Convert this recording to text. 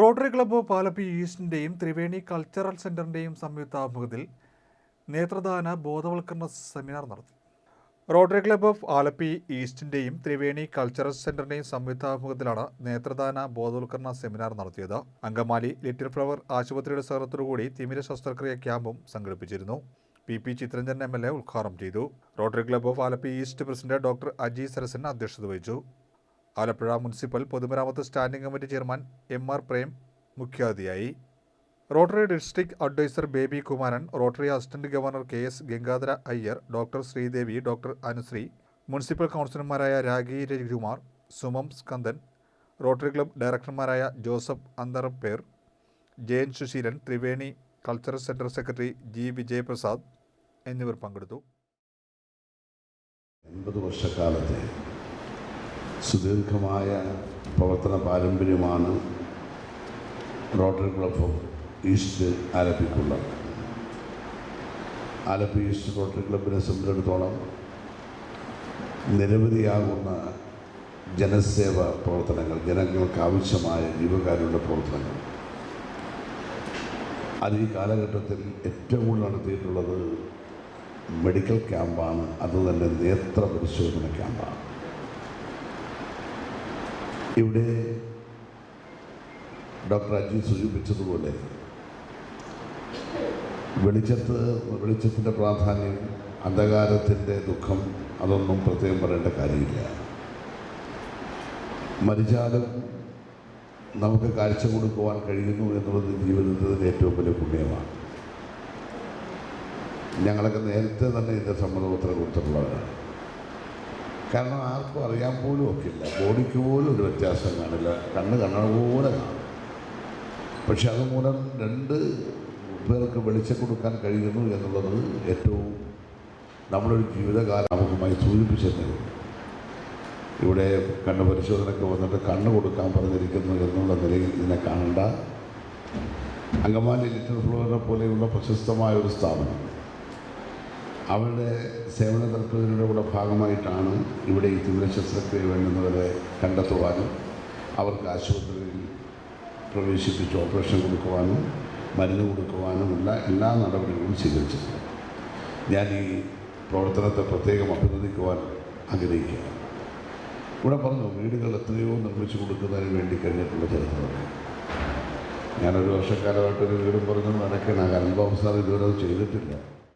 Rotary club പാലപ്പി ഈസ്റ്റിന്റെയും Triveni cultural സെന്ററിന്റെയും സംയുക്താഭിമുഖത്തിൽ നേത്രദാന ബോധവൽക്കരണ സെമിനാർ നടത്തി. റോട്ടറി ക്ലബ്ബ് ഓഫ് ആലപ്പി ഈസ്റ്റിന്റെയും ത്രിവേണി കൾച്ചറൽ സെന്ററിന്റെയും സംയുക്താഭിമുഖത്തിലാണ് നേത്രദാന ബോധവൽക്കരണ സെമിനാർ നടത്തിയത്. അങ്കമാലി ലിറ്റിൽ ഫ്ലവർ ആശുപത്രിയുടെ സഹകരണത്തോടുകൂടി തിമിര ശസ്ത്രക്രിയ ക്യാമ്പും സംഘടിപ്പിച്ചിരുന്നു. P P Chittaranjan M L A ഉദ്ഘാടനം ചെയ്തു. Rotary club of Alleppey east president doctor Aji Sarasan അധ്യക്ഷത വഹിച്ചു. ആലപ്പുഴ മുനിസിപ്പൽ പൊതുമരാമത്ത് standing committee chairman M R Prem മുഖ്യാതിഥിയായി. Rotary district adviser Baby Kumaran Rotary assistant governor K S Gangadhara Iyer doctor Sreedevi doctor Anusree municipal കൗൺസിലർമാരായ Ragi Rajikumar Sumam Skandan Rotary club ഡയറക്ടർമാരായ Joseph Antharper Jayan Susheelan Triveni cultural centre secretary G Vijayaprasad എന്നിവർ പങ്കെടുത്തു. എൺപത് വർഷക്കാലത്തെ സുദീർഘമായ പ്രവർത്തന പാരമ്പര്യമാണ് Rotary club of east ആലപ്പിക്കുള്ള. Alleppey east Rotary ക്ലബിനെ സംബന്ധിച്ചിടത്തോളം നിരവധിയാകുന്ന ജനസേവ പ്രവർത്തനങ്ങൾ ജനങ്ങൾക്ക് ആവശ്യമായ ജീവകാരുടെ പ്രവർത്തനങ്ങൾ. അത് ഈ കാലഘട്ടത്തിൽ ഏറ്റവും കൂടുതൽ നടത്തിയിട്ടുള്ളത് മെഡിക്കൽ ക്യാമ്പാണ്. അത് തന്നെ നേത്ര പരിശോധന ക്യാമ്പാണ്. ഇവിടെ ഡോക്ടർ അജി സൂചിപ്പിച്ചതുപോലെ വെളിച്ചത്ത് വെളിച്ചത്തിന്റെ പ്രാധാന്യം അന്ധകാരത്തിന്റെ ദുഃഖം അതൊന്നും പ്രത്യേകം പറയേണ്ട കാര്യമില്ല. മരിച്ചാലും നമുക്ക് കാഴ്ച കൊടുക്കുവാൻ കഴിയുന്നു എന്നുള്ളത് ജീവിതത്തിന്റെ ഏറ്റവും വലിയ പുണ്യമാണ്. ഞങ്ങളൊക്കെ നേരത്തെ തന്നെ ഇതിന്റെ സമ്മതപത്രം കൊടുത്തിട്ടുള്ളവരാണ്. കാരണം ആർക്കും അറിയാൻ പോലും ഒക്കില്ല. ബോഡിക്ക് പോലും ഒരു വ്യത്യാസം കാണില്ല. കണ്ണ് കണ്ണട പോലെ കാണും. പക്ഷെ അതുമൂലം രണ്ട് പേർക്ക് വെളിച്ചം കൊടുക്കാൻ കഴിയുന്നു എന്നുള്ളത് ഏറ്റവും നമ്മളൊരു ജീവിതകാലം നമുക്കുമായി ഇവിടെ കണ്ണ് പരിശോധനയ്ക്ക് വന്നിട്ട് കണ്ണ് കൊടുക്കാൻ പറഞ്ഞിരിക്കുന്നു എന്നുള്ള നിലയിൽ ഇതിനെ കാണണ്ട. അങ്കമാലി ലിറ്റിൽ ഫ്ലോറിനെ പോലെയുള്ള പ്രശസ്തമായ ഒരു സ്ഥാപനം. അവരുടെ സേവന താല്പര്യങ്ങളുടെ കൂടെ ഭാഗമായിട്ടാണ് ഇവിടെ ഈ തീവ്ര ശസ്ത്രക്രിയ വേണ്ടുന്നവരെ കണ്ടെത്തുവാനും അവർക്ക് ആശുപത്രിയിൽ പ്രവേശിപ്പിച്ച് ഓപ്പറേഷൻ കൊടുക്കുവാനും മരുന്ന് കൊടുക്കുവാനുമുള്ള എല്ലാ നടപടികളും സ്വീകരിച്ചിട്ടുണ്ട്. ഞാൻ ഈ പ്രവർത്തനത്തെ പ്രത്യേകം അഭിനന്ദിക്കുവാൻ ആഗ്രഹിക്കുകയാണ്. ഇവിടെ പറഞ്ഞു വീടുകൾ എത്രയോ നിർമ്മിച്ചു കൊടുക്കുന്നതിന് വേണ്ടി കഴിഞ്ഞിട്ടുള്ള ചരിത്രം. ഞാനൊരു വർഷക്കാലമായിട്ടൊരു വീടും പറഞ്ഞു നടക്കണം കാരണം ബാബു സാർ ഇതുവരെ അത് ചെയ്തിട്ടില്ല.